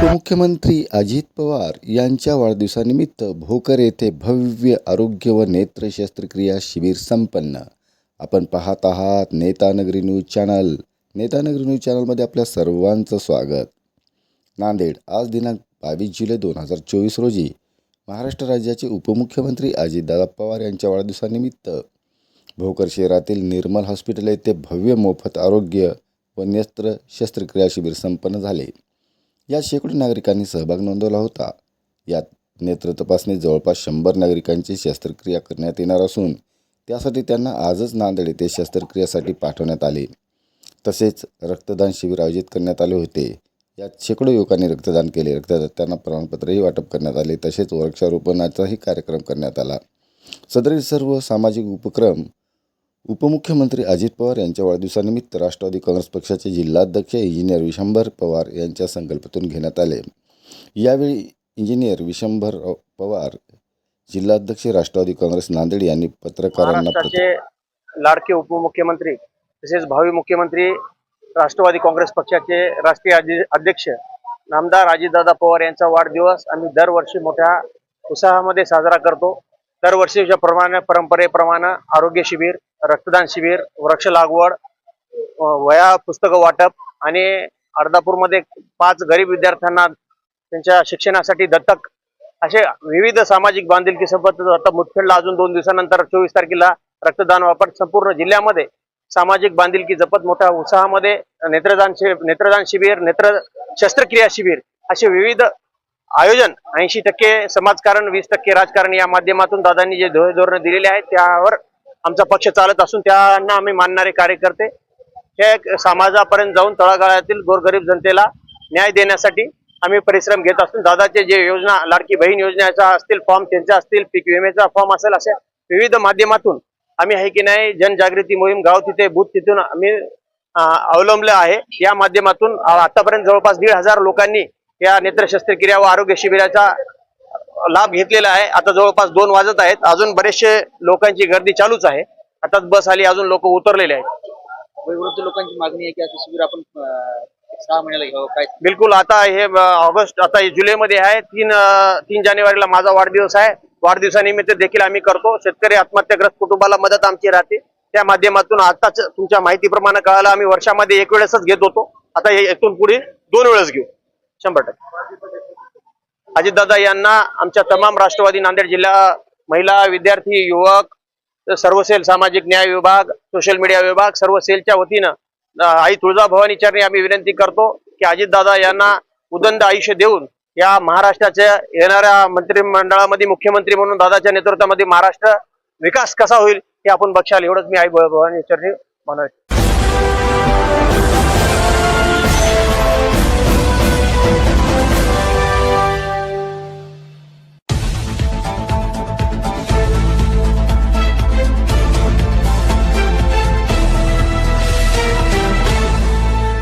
उपमुख्यमंत्री अजित पवार यांच्या वाढदिवसानिमित्त भोकर येथे भव्य आरोग्य व नेत्र शस्त्रक्रिया शिबिर संपन्न. आपण पाहत आहात Netanagari news channel. Netanagari news चॅनलमध्ये आपल्या सर्वांचं स्वागत. नांदेड आज दिनांक बावीस जुलै दोन हजार चोवीस रोजी महाराष्ट्र राज्याचे उपमुख्यमंत्री अजितदादा पवार यांच्या वाढदिवसानिमित्त भोकर शहरातील निर्मल हॉस्पिटल येथे भव्य मोफत आरोग्य व नेत्र शस्त्रक्रिया शिबिर संपन्न झाले. यात शेकडो नागरिकांनी सहभाग नोंदवला होता. यात नेत्र तपासणी जवळपास शंभर नागरिकांची शस्त्रक्रिया करण्यात येणार असून त्यासाठी त्यांना आजच नांदेड येथे शस्त्रक्रियासाठी पाठवण्यात आले. तसेच रक्तदान शिबिर आयोजित करण्यात आले होते. यात शेकडो युवकांनी रक्तदान केले. रक्तदात्यांना प्रमाणपत्रही वाटप करण्यात आले. तसेच वृक्षारोपणाचाही कार्यक्रम करण्यात आला. सदरील सर्व सामाजिक उपक्रम उपमुख्यमंत्री अजित पवार यांच्या वाढदिवसानिमित्त राष्ट्रवादी काँग्रेस पक्षाचे जिल्हाध्यक्ष इंजिनियर विशंभर पवार यांच्या संकल्पातून घेण्यात आले. यावेळी इंजिनियर विशंभर पवार जिल्हाध्यक्ष राष्ट्रवादी काँग्रेस नांदेड यांनी पत्रकारांना लाडके उपमुख्यमंत्री तसेच भावी मुख्यमंत्री राष्ट्रवादी काँग्रेस पक्षाचे राष्ट्रीय अध्यक्ष नामदार अजितदादा पवार यांचा वाढदिवस आम्ही दरवर्षी मोठ्या उत्साहामध्ये साजरा करतो. दरवर्षीच्या प्रमाणे परंपरेप्रमाणे आरोग्य शिबिर रक्तदान शिबिर वृक्ष लागवड वया पुस्तकं वाटप आणि अर्धापूरमध्ये पाच गरीब विद्यार्थ्यांना त्यांच्या शिक्षणासाठी दत्तक असे विविध सामाजिक बांधिलकीसोबत आता मुदखेडला अजून दोन दिवसानंतर चोवीस तारखेला रक्तदान वापर संपूर्ण जिल्ह्यामध्ये सामाजिक बांधिलकी जपत मोठ्या उत्साहामध्ये नेत्रदान शि नेत्रदान शिबिर नेत्र शस्त्रक्रिया शिबिर असे विविध आयोजन ऐंशी टक्के समाजकारण वीस टक्के राजकारण या माध्यमातून दादांनी जे धोरण दिलेले आहेत त्यावर आमचा पक्ष चालत असून त्यांना आम्ही मानणारे कार्यकर्ते. हे एक समाजापर्यंत जाऊन तळागाळातील गोरगरीब जनतेला न्याय देण्यासाठी आम्ही परिश्रम घेत असून दादाचे जे योजना लाडकी बहीण योजनेचा असतील फॉर्म त्यांचा असतील पीक विम्याचा फॉर्म असेल अशा विविध माध्यमातून आम्ही आहे की नाही जनजागृती मोहीम गाव तिथे बूथ तिथून आम्ही अवलंबलं आहे. या माध्यमातून आतापर्यंत जवळपास दीड हजार लोकांनी या नेत्र शस्त्रक्रिया व आरोग्य शिबिराचा लाभ घेतलेला आहे. आता जवळपास दोन वाजत आहेत. अजून बरेचसे लोकांची गर्दी चालूच आहे. आताच बस आली अजून लोक उतरलेले आहेत. लोकांची मागणी आहे की असं शिबिर आपण सहा महिन्याला घ्यावं काय? बिलकुल. आता हे ऑगस्ट आता हे जुलैमध्ये आहे. तीन तीन जानेवारीला माझा वाढदिवस आहे. वाढदिवसानिमित्त देखील आम्ही करतो. शेतकरी आत्महत्याग्रस्त कुटुंबाला मदत आमची राहते. त्या माध्यमातून आताच तुमच्या माहितीप्रमाणे कळालं. आम्ही वर्षामध्ये एक वेळेसच घेत होतो. आता इथून पुढे दोन वेळेस घेऊ. शंभर टक्के. अजितदादा यांना आमच्या तमाम राष्ट्रवादी नांदेड जिल्हा महिला विद्यार्थी युवक सर्व सेल सामाजिक न्याय विभाग सोशल मीडिया विभाग सर्व सेलच्या वतीनं आई तुळजाभवानी चरणी आम्ही विनंती करतो की अजितदादा यांना उदंड आयुष्य देऊन या महाराष्ट्राच्या येणाऱ्या मंत्रिमंडळामध्ये मुख्यमंत्री म्हणून दादाच्या नेतृत्वामध्ये महाराष्ट्र विकास कसा होईल हे आपण बघशाल. एवढंच मी आई भवानी चरणी म्हणत